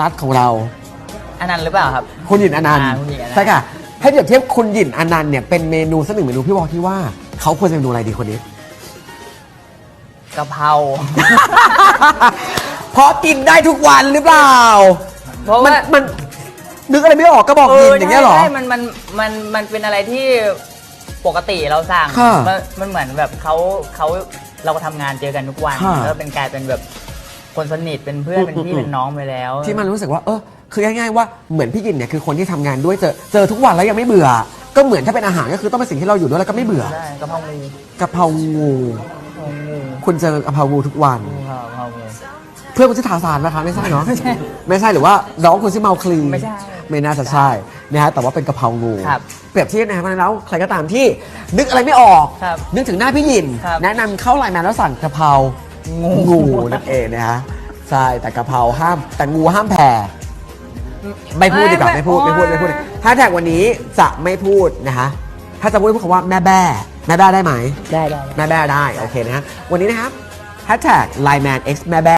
รัฐของเรา อันนั้นหรือเปล่าครับ คุณหยินอนันต์อ่าคุณหยินอนันต์ ใช่ค่ะให้เปรียบเทียบคุณหยินอนันต์เนี่ยเป็นเมนูสักหนึ่งเมนูพี่บอกที่ว่าเขาควรจะเมนูอะไรดีคนนี้ กะเพรา เพราะกินได้ทุกวันหรือเปล่า เพราะมันว่ามันนึกอะไรไม่ออกก็บอกหยินอย่างเงี้ยเหรอ ใช่มันมันมันมันเป็นอะไรที่ปกติเราสั่งค่ะมันมันเหมือนแบบเขาเขาเราก็ทำงานเจอกันทุกวันค่ะ แล้วเป็นกลายเป็นแบบ คนสนิทเป็นเพื่อนเป็นพี่อืมเป็นน้องไปแล้ว ที่มันรู้สึกว่า เออคือง่ายๆว่าเหมือนพี่หยินเนี่ยคือคนที่ทำงานด้วยเจอเจอทุกวันแล้วยังไม่เบื่อ ก็เหมือนถ้าเป็นอาหารก็คือต้องเป็นสิ่งที่เราอยู่ด้วยแล้วก็ไม่เบื่อได้กะเพรางูกะเพรางูกะเพรางูคุณเจอกะเพรางูทุกวัน กะเพรางู เพื่อนคุณชื่อทาซานนะคะไม่ใช่เนาะไม่ใช่หรือว่าน้องคุณชื่อเมาคลีไม่ใช่ไม่น่าจะใช่นะฮะแต่ว่าเป็นกะเพรางูครับเปรียบเทียบนะครับเพราะฉะนั้นแล้วใครก็ตามที่นึกอะไรไม่ออก ครับนึกถึงหน้าพี่หยินครับ แนะนำเข้าไลน์แมนแล้วสั่งกะเพรา งูงูนั่นเองนะฮะใช่แต่กะเพราห้าม แต่งูห้ามแผ่ไม่พูดดีกว่าไม่พูดไม่พูดไม่พูดถ้าแท็กวันนี้จะไม่พูดนะฮะถ้าจะพูดพูดคำว่าแม่แบ้แม่แบ้ได้ไหมได้ได้แม่แบ้ได้โอเคนะฮะวันนี้นะครับ hashtag line man x แม่แบ้